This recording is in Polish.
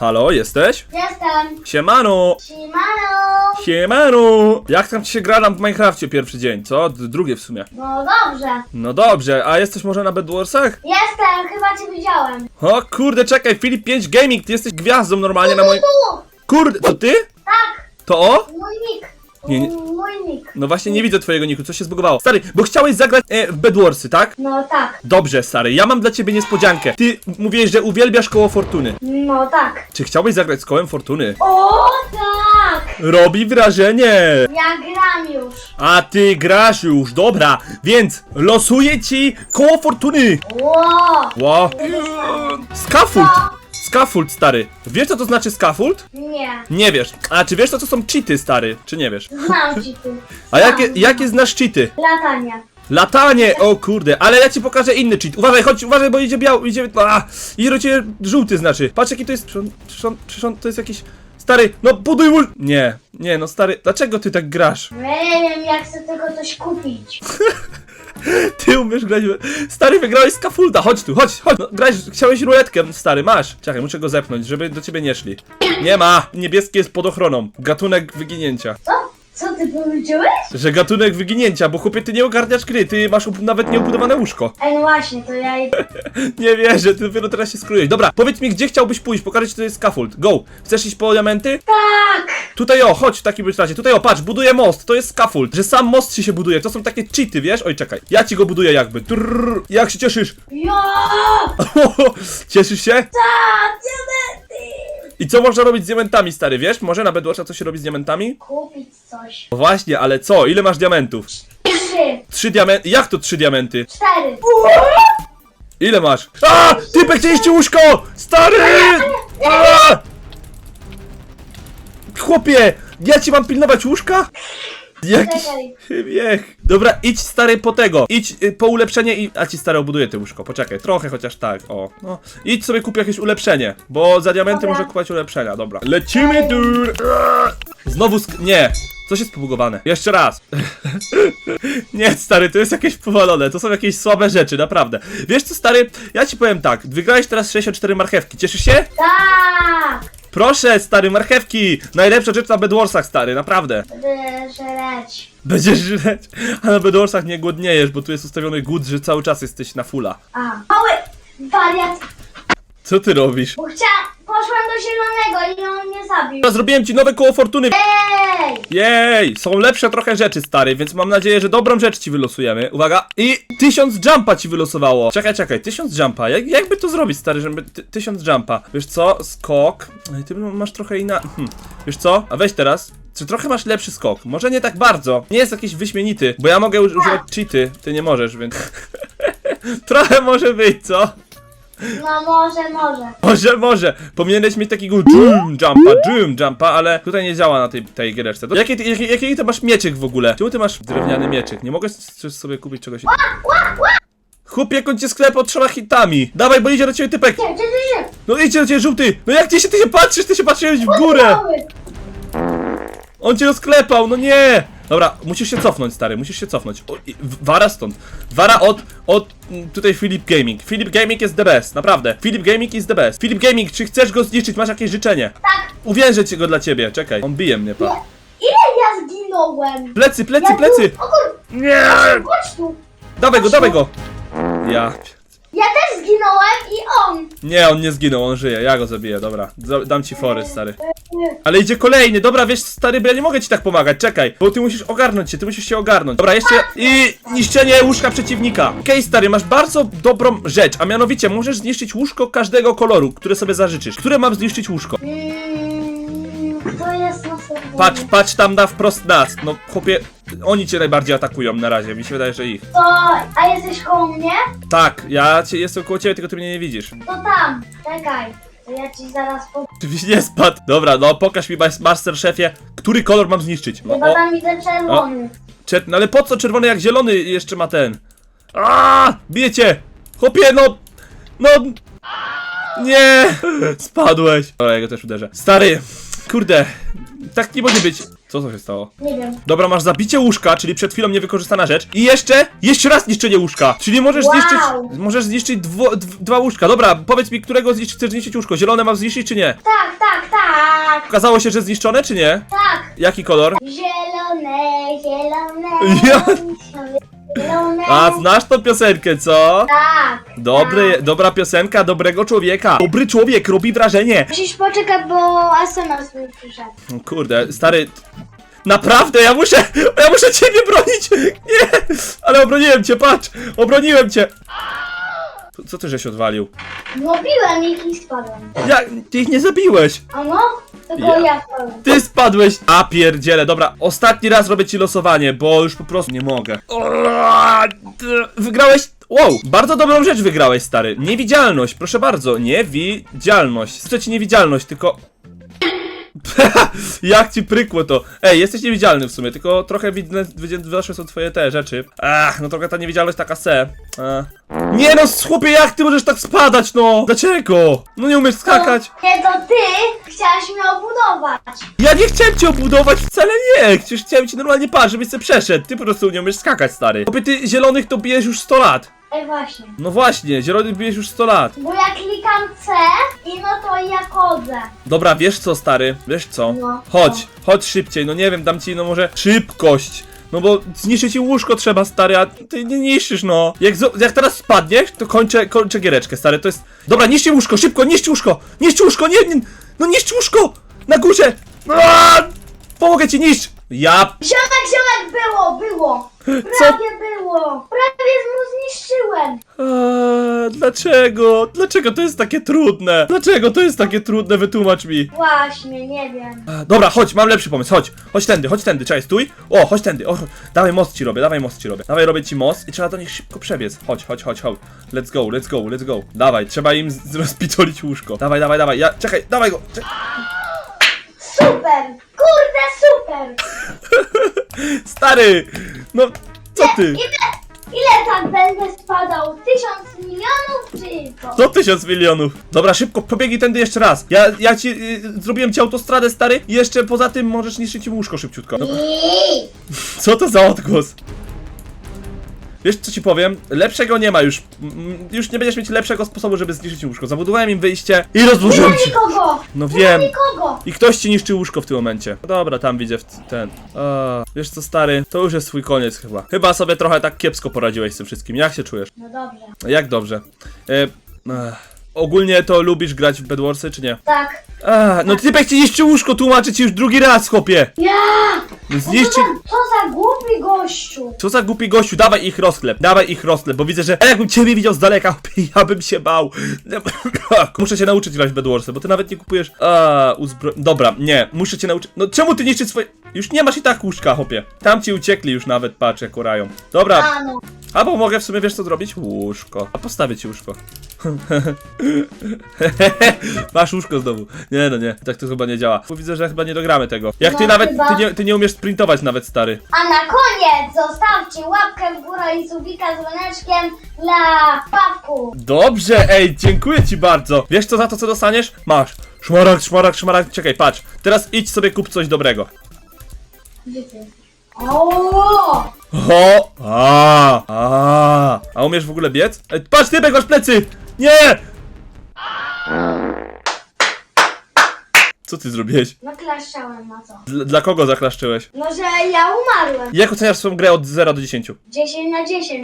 Halo, jesteś? Jestem. Siemano! Siemano. Siemano! Jak tam ci się gra na w Minecrafcie pierwszy dzień, co? D- drugie w sumie. No dobrze. No dobrze, a jesteś może na Bedwarsach? Jestem, chyba cię widziałem. O kurde, czekaj, Filip 5 Gaming, ty jesteś gwiazdą normalnie na moim... Tu, Kurde, to ty? tak, To o? mój nick. Nie, nie. Mój nick. No właśnie nie widzę twojego niku, co się zbugowało. Stary, bo chciałeś zagrać e, w Bedwarsy, tak? No tak. Dobrze, stary, ja mam dla ciebie niespodziankę. Ty mówiłeś, że uwielbiasz koło fortuny. No tak. Czy chciałbyś zagrać z kołem fortuny? O tak. Robi wrażenie! Ja gram już. A ty grasz już, dobra, więc losuję ci koło fortuny! Ło. Ło! Scaffold! Scaffold, stary. Wiesz co to znaczy scaffold? Nie. Nie wiesz. A czy wiesz co to są cheaty, stary? Czy nie wiesz? Znam ci tu. A jakie, jakie znasz cheaty? Latanie. Latanie! O kurde, ale ja ci pokażę inny cheat. Uważaj, chodź, uważaj, bo idzie biały, idzie... A, idzie cię żółty znaczy. Patrz jaki to jest... Przecież on, przecież on, to jest jakiś... Stary, no buduj mu... Nie, nie, no stary, dlaczego ty tak grasz? Nie wiem, jak chcę tylko coś kupić. Ty umiesz grać. Stary, wygrałeś z Kafulda. Chodź tu, chodź, chodź. No, grałeś, chciałeś ruletkę, stary, masz. Czekaj, muszę go zepchnąć, żeby do ciebie nie szli. Nie ma. Niebieski jest pod ochroną. Gatunek wyginięcia. Co? Co ty powiedziałeś? Że gatunek wyginięcia, bo chłopie, ty nie ogarniasz gry, ty masz nawet nieobudowane łóżko. Ej, no właśnie, to ja idę. Nie wierzę, ty dopiero teraz się skrujesz. Dobra, powiedz mi, gdzie chciałbyś pójść, pokażę ci, to jest scaffold. Go. Chcesz iść po diamenty? Tak. Tutaj o, chodź w takim razie. Tutaj o, patrz, buduję most, to jest scaffold. Że sam most ci się buduje, to są takie cheaty, wiesz? Oj, czekaj. Ja ci go buduję jakby. Trrr, jak się cieszysz? Jo. Cieszysz się? Tak. I co można robić z diamentami, stary, wiesz? Może na Bedwasha co się robi z diamentami? Kupić coś. No właśnie, ale co? Ile masz diamentów? Trzy. Trzy diamenty? Jak to trzy diamenty? Cztery. Ile masz? A! Typek chcieliście łóżko! Stary! A! Chłopie! Ja ci mam pilnować łóżka? Jakiś. Dobra, idź stary po tego. Idź y, po ulepszenie i... A ci stary obuduję te łóżko. Poczekaj, trochę chociaż tak. O, no. Idź sobie kup jakieś ulepszenie. Bo za diamenty Dobra. może kupować ulepszenia. Dobra. Lecimy dur! Znowu sk... Nie! Coś jest pobugowane. Jeszcze raz. Nie, stary, to jest jakieś powalone. To są jakieś słabe rzeczy, naprawdę. Wiesz co, stary? Ja ci powiem tak. Wygrałeś teraz 64 marchewki. Cieszysz się? Tak. Proszę, stary, marchewki! Najlepsza rzecz na Bedwarsach, stary, naprawdę. Będę żreć. Będziesz żreć, a na Bedwarsach nie głodniejesz, bo tu jest ustawiony głód, że cały czas jesteś na fulla. A. Mały wariat. Co ty robisz? Bo chciałam... Poszłam do zielonego i on mnie zabił. Ja zrobiłem ci nowe koło fortuny. Ej. Jej, są lepsze trochę rzeczy, stary, więc mam nadzieję, że dobrą rzecz ci wylosujemy. Uwaga, i tysiąc jumpa ci wylosowało. Czekaj, czekaj, tysiąc jumpa. Jak, jakby to zrobić, stary, żeby ty, tysiąc jumpa? Wiesz co, skok. Ej, Ty masz trochę inna. Hm. Wiesz co, a weź teraz. Czy trochę masz lepszy skok? Może nie tak bardzo. Nie jest jakiś wyśmienity, bo ja mogę uży- używać cheaty, ty nie możesz, więc. trochę może być, co? No może, może. Może, może. Powinieneś mieć takiego Doom Jumpa, Doom Jumpa, ale tutaj nie działa na tej, tej giereczce. To Jaki, ty- jaki, jaki ty masz mieczyk w ogóle? Czemu ty masz drewniany mieczyk? Nie mogę s- s- sobie kupić czegoś Chłop, jak on cię sklepał trzema hitami. Dawaj, bo idzie do ciebie typek. Gdzie, gdzie, gdzie, gdzie? No idzie do ciebie żółty. No jak ty się, ty się patrzysz? Ty się patrzyłeś w górę. Mały. On cię rozklepał, no nie! Dobra, musisz się cofnąć, stary, musisz się cofnąć. O, i- w- Wara stąd. Wara od, od mm, tutaj Philip Gaming. Philip Gaming jest the best, naprawdę. Philip Gaming is the best. Philip Gaming, czy chcesz go zniszczyć? Masz jakieś życzenie? Tak. Uwierzę ci go dla ciebie, czekaj. On bije mnie, pa. Ile ja zginąłem? Plecy, plecy, Ja plecy! Tu... O kur... Nie! Chodź tu. Dawaj go, dawaj go! Ja. Zginąłem i on. Nie, on nie zginął, on żyje, ja go zabiję, dobra. Za- Dam ci fory, stary. Ale idzie kolejny, dobra, wiesz, stary, bo ja nie mogę ci tak pomagać, czekaj, bo ty musisz ogarnąć się, ty musisz się ogarnąć. Dobra, jeszcze i niszczenie łóżka przeciwnika. Okej, stary, masz bardzo dobrą rzecz, a mianowicie możesz zniszczyć łóżko każdego koloru, które sobie zażyczysz. Które mam zniszczyć łóżko? Mm. Patrz, patrz tam na wprost nas. No, chłopie, oni cię najbardziej atakują na razie, mi się wydaje, że ich. To... A jesteś koło mnie? Tak, ja cię, jestem koło ciebie, tylko ty mnie nie widzisz. To tam. Czekaj. To ja ci zaraz po... Żebyś nie spadł. Dobra, no pokaż mi, mas- master szefie, który kolor mam zniszczyć. No, Chyba o, tam widzę czerwony. czer- no ale po co czerwony jak zielony jeszcze ma ten? A, Bijecie! Chłopie, no! No! Nie! Spadłeś. Dobra, ja go też uderzę. Stary, kurde, tak nie może być. Co to się stało? Nie wiem. Dobra, masz zabicie łóżka, czyli przed chwilą niewykorzystana rzecz. I jeszcze, jeszcze raz niszczenie łóżka. Czyli możesz Wow. zniszczyć, możesz zniszczyć dwo, dw, dwa łóżka. Dobra, powiedz mi, którego zniszczyć, chcesz zniszczyć łóżko? Zielone mam zniszczyć, czy nie? Tak, tak, tak. Okazało się, że zniszczone, czy nie? Tak. Jaki kolor? Zielone, zielone. Ja- Zielone. A, znasz tą piosenkę, co? Tak. Dobry, dobra piosenka dobrego człowieka. Dobry człowiek robi wrażenie. Musisz poczekać, bo Asenas mi przyszedł. Kurde, stary. Naprawdę, ja muszę, ja muszę ciebie bronić! Nie! Ale obroniłem cię, patrz! Obroniłem cię! Co- Co ty żeś odwalił? No biłem ich i spadłem. Ja, ty ich nie zabiłeś! A no? Tylko Ja. ja, spadłem. Ty spadłeś! A pierdziele, dobra, ostatni raz robię ci losowanie, bo już po prostu nie mogę. Wygrałeś. Wow, bardzo dobrą rzecz wygrałeś, stary. Niewidzialność, proszę bardzo, niewidzialność. Chcę ci niewidzialność, tylko. Jak ci prykło to? Ej, jesteś niewidzialny w sumie, tylko trochę widne, wyszły są twoje te rzeczy. Ach, no trochę ta niewidzialność taka se. Ach. Nie no, chłopie, jak ty możesz tak spadać, no? Dlaczego? No nie umiesz skakać. Nie, to ty chciałaś mnie obudować. Ja nie chciałem cię obudować, wcale nie! Przecież chciałem ci normalnie paść, żebyś sobie przeszedł. Ty po prostu nie umiesz skakać, stary. Chłopie, ty zielonych to bijesz już 100 lat. Ej, właśnie. No właśnie, zielonych bijesz już 100 lat. Bo ja klikam C i no to ja chodzę. Dobra, wiesz co, stary? Wiesz co? No. Chodź, chodź szybciej, no nie wiem, dam ci, no może szybkość. No bo zniszczyć ci łóżko trzeba, stary, a ty nie niszczysz, no. Jak, zo- jak teraz spadniesz, to kończę, kończę giereczkę, stary, to jest... Dobra, niszczy łóżko, szybko, niszczy łóżko! Niszczy łóżko, nie, nie, no niszczy łóżko! Na górze! Aaaa! Pomogę ci, niszcz! Ja... Ziomek, ziomek, było, było. Prawie było. Prawie mu zniszczyłem. Eee, dlaczego? Dlaczego to jest takie trudne? Dlaczego to jest takie trudne? Wytłumacz mi. Właśnie, nie wiem. Eee, Dobra, chodź, mam lepszy pomysł, chodź. Chodź tędy, chodź tędy, czekaj, stój. O, chodź tędy, o, dawaj most ci robię, dawaj most ci robię. Dawaj, robię ci most i trzeba do nich szybko przebiec. Chodź, chodź, chodź, chodź. Let's go, let's go, let's go. Dawaj, trzeba im z- rozpitolić łóżko. Dawaj, dawaj, dawaj, ja, czekaj, dawaj go. Super. Kurde, super. Stary, no, co ty? Ile, tak będę spadał? Tysiąc milionów czy co? To tysiąc milionów. Dobra, szybko, pobiegnij tędy jeszcze raz. Ja, ja ci, y, zrobiłem ci autostradę, stary, i jeszcze poza tym możesz niszczyć im łóżko szybciutko. No, I... Co to za odgłos? Wiesz co ci powiem? Lepszego nie ma już. Już nie będziesz mieć lepszego sposobu, żeby zniszczyć łóżko. Zabudowałem im wyjście i Nie ma rozłożyłem ci. nikogo. No Nie ma wiem. nikogo. I ktoś ci niszczy łóżko w tym momencie. No dobra, tam widzę w t- ten. A, wiesz co, stary? To już jest twój koniec chyba. Chyba sobie trochę tak kiepsko poradziłeś z tym wszystkim. Jak się czujesz? No dobrze. Jak dobrze? E, ech. Ogólnie to lubisz grać w Bedwarsy, czy nie? Tak. A, no typek ci niszczy łóżko, tłumaczę ci już drugi raz, chłopie! Ja! No co Zniszczy... za, co za głupi gościu. Co za głupi gościu, dawaj ich rozklep, dawaj ich rozklep, bo widzę, że a jakbym ciebie widział z daleka, ja bym się bał. muszę cię nauczyć grać w Bedwarsy, bo ty nawet nie kupujesz... A, uzbro... Dobra, nie, muszę cię nauczyć... No czemu ty niszczysz swoje... Już nie masz i tak łóżka, chłopie. Tam ci uciekli już nawet, patrz jak orają. Dobra, A no. albo mogę w sumie, wiesz co zrobić? Łóżko. A postawię ci łóżko. Masz łóżko znowu. Nie no nie, tak to chyba nie działa. Bo widzę, że chyba nie dogramy tego. Jak ty No, nawet, chyba. ty nie, ty nie umiesz sprintować nawet, stary. A na koniec zostawcie łapkę w górę i subika z dzwoneczkiem dla Pawku. Dobrze, ej, dziękuję ci bardzo. Wiesz co za to, co dostaniesz? Masz. Szmaragd, szmaragd, szmaragd. Czekaj, patrz. Teraz idź sobie kup coś dobrego. Gdzie ty jesteś? O! O! A! A! A umiesz w ogóle biec? Ej, patrz, ty masz plecy! Nie! Co ty zrobiłeś? Naklaszczałem na co? Dla, dla kogo zaklaszczyłeś? No, że ja umarłem. Jak oceniasz swoją grę od 0 do 10? 10 na 10.